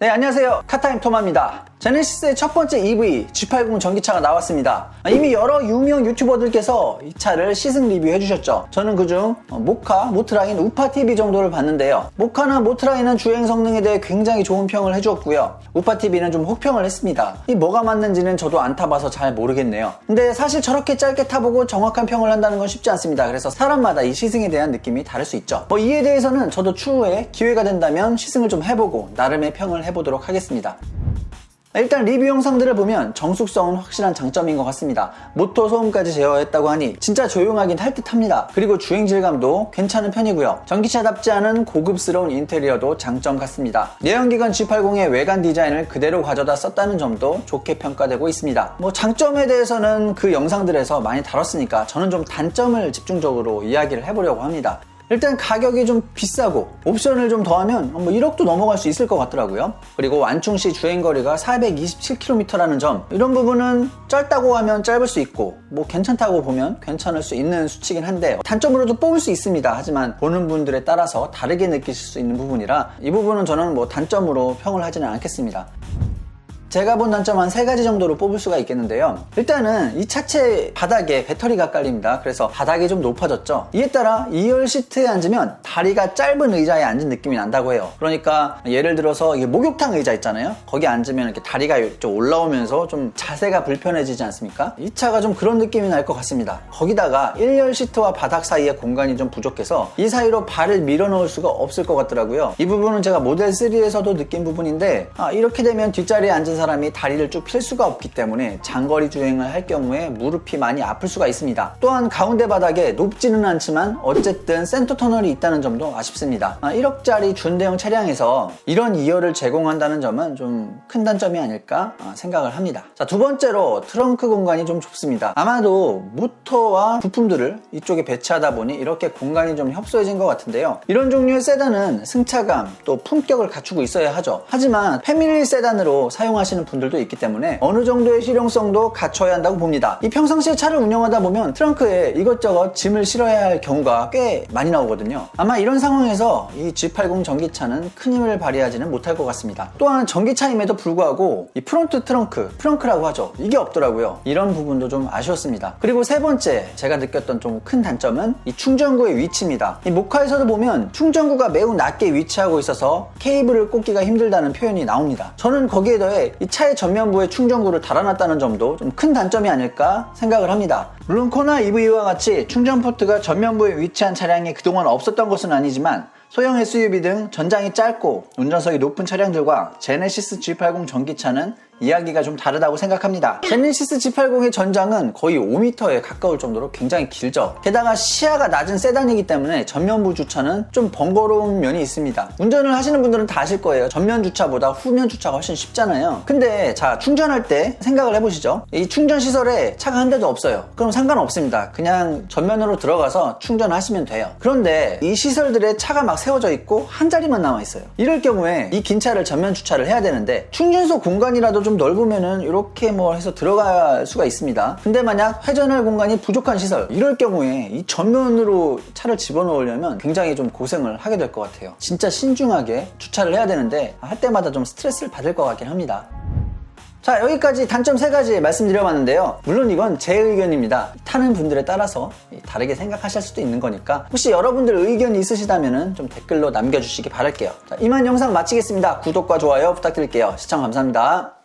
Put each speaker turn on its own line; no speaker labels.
네, 안녕하세요. 카타임 토마입니다. 제네시스의 첫 번째 EV G80 전기차가 나왔습니다. 아, 이미 여러 유명 유튜버들께서 이 차를 시승 리뷰해 주셨죠. 저는 그중 어, 모카, 모트라인, 우파TV 정도를 봤는데요. 모카나 모트라인은 주행 성능에 대해 굉장히 좋은 평을 해주었고요. 우파TV는 좀 혹평을 했습니다. 이 뭐가 맞는지는 저도 안 타봐서 잘 모르겠네요. 근데 사실 저렇게 짧게 타보고 정확한 평을 한다는 건 쉽지 않습니다. 그래서 사람마다 이 시승에 대한 느낌이 다를 수 있죠. 뭐 이에 대해서는 저도 추후에 기회가 된다면 시승을 좀 해보고 나름의 평을 해보도록 하겠습니다. 일단 리뷰 영상들을 보면 정숙성은 확실한 장점인 것 같습니다. 모터 소음까지 제어했다고 하니 진짜 조용하긴 할 듯합니다. 그리고 주행 질감도 괜찮은 편이고요. 전기차답지 않은 고급스러운 인테리어도 장점 같습니다. 내연기관 G80의 외관 디자인을 그대로 가져다 썼다는 점도 좋게 평가되고 있습니다. 뭐 장점에 대해서는 그 영상들에서 많이 다뤘으니까 저는 좀 단점을 집중적으로 이야기를 해보려고 합니다. 일단 가격이 좀 비싸고 옵션을 좀 더하면 뭐 1억도 넘어갈 수 있을 것 같더라고요. 그리고 완충시 주행거리가 427km라는 점 이런 부분은 짧다고 하면 짧을 수 있고 뭐 괜찮다고 보면 괜찮을 수 있는 수치긴 한데 단점으로도 뽑을 수 있습니다. 하지만 보는 분들에 따라서 다르게 느끼실 수 있는 부분이라 이 부분은 저는 뭐 단점으로 평을 하지는 않겠습니다. 제가 본 단점 한 세 가지 정도로 뽑을 수가 있겠는데요. 일단은 이 차체 바닥에 배터리가 깔립니다. 그래서 바닥이 좀 높아졌죠. 이에 따라 2열 시트에 앉으면 다리가 짧은 의자에 앉은 느낌이 난다고 해요. 그러니까 예를 들어서 이게 목욕탕 의자 있잖아요. 거기 앉으면 이렇게 다리가 좀 올라오면서 좀 자세가 불편해지지 않습니까? 이 차가 좀 그런 느낌이 날 것 같습니다. 거기다가 1열 시트와 바닥 사이에 공간이 좀 부족해서 이 사이로 발을 밀어 넣을 수가 없을 것 같더라고요. 이 부분은 제가 모델 3에서도 느낀 부분인데 아, 이렇게 되면 뒷자리에 앉은 사람이 다리를 쭉 필 수가 없기 때문에 장거리 주행을 할 경우에 무릎이 많이 아플 수가 있습니다. 또한 가운데 바닥에 높지는 않지만 어쨌든 센터 터널이 있다는 점도 아쉽습니다. 아, 1억짜리 준대형 차량에서 이런 2열을 제공한다는 점은 좀 큰 단점이 아닐까 아, 생각을 합니다. 자, 두 번째로 트렁크 공간이 좀 좁습니다. 아마도 모터와 부품들을 이쪽에 배치하다 보니 이렇게 공간이 좀 협소해진 것 같은데요. 이런 종류의 세단은 승차감 또 품격을 갖추고 있어야 하죠. 하지만 패밀리 세단으로 사용하시 는 분들도 있기 때문에 어느 정도의 실용성도 갖춰야 한다고 봅니다. 이 평상시에 차를 운영하다 보면 트렁크에 이것저것 짐을 실어야 할 경우가 꽤 많이 나오거든요. 아마 이런 상황에서 이 G80 전기차는 큰 힘을 발휘하지는 못할 것 같습니다. 또한 전기차임에도 불구하고 이 프론트 트렁크, 프렁크라고 하죠. 이게 없더라고요. 이런 부분도 좀 아쉬웠습니다. 그리고 세 번째 제가 느꼈던 좀 큰 단점은 이 충전구의 위치입니다. 이 모카에서도 보면 충전구가 매우 낮게 위치하고 있어서 케이블을 꽂기가 힘들다는 표현이 나옵니다. 저는 거기에 더해 이 차의 전면부에 충전구를 달아놨다는 점도 좀 큰 단점이 아닐까 생각을 합니다. 물론 코나 EV와 같이 충전 포트가 전면부에 위치한 차량이 그동안 없었던 것은 아니지만 소형 SUV 등 전장이 짧고 운전석이 높은 차량들과 제네시스 G80 전기차는 이야기가 좀 다르다고 생각합니다. 제네시스 G80의 전장은 거의 5m에 가까울 정도로 굉장히 길죠. 게다가 시야가 낮은 세단이기 때문에 전면부 주차는 좀 번거로운 면이 있습니다. 운전을 하시는 분들은 다 아실 거예요. 전면 주차보다 후면 주차가 훨씬 쉽잖아요. 근데 자 충전할 때 생각을 해보시죠. 이 충전 시설에 차가 한 대도 없어요. 그럼 상관없습니다. 그냥 전면으로 들어가서 충전하시면 돼요. 그런데 이 시설들에 차가 막 세워져 있고 한 자리만 남아 있어요. 이럴 경우에 이 긴 차를 전면 주차를 해야 되는데 충전소 공간이라도 좀 넓으면은 이렇게 뭐 해서 들어갈 수가 있습니다. 근데 만약 회전할 공간이 부족한 시설 이럴 경우에 이 전면으로 차를 집어넣으려면 굉장히 좀 고생을 하게 될 것 같아요. 진짜 신중하게 주차를 해야 되는데 할 때마다 좀 스트레스를 받을 것 같긴 합니다. 자 여기까지 단점 세 가지 말씀드려봤는데요 물론 이건 제 의견입니다 타는 분들에 따라서 다르게 생각하실 수도 있는 거니까 혹시 여러분들 의견이 있으시다면 좀 댓글로 남겨주시기 바랄게요 자, 이만 영상 마치겠습니다 구독과 좋아요 부탁드릴게요 시청 감사합니다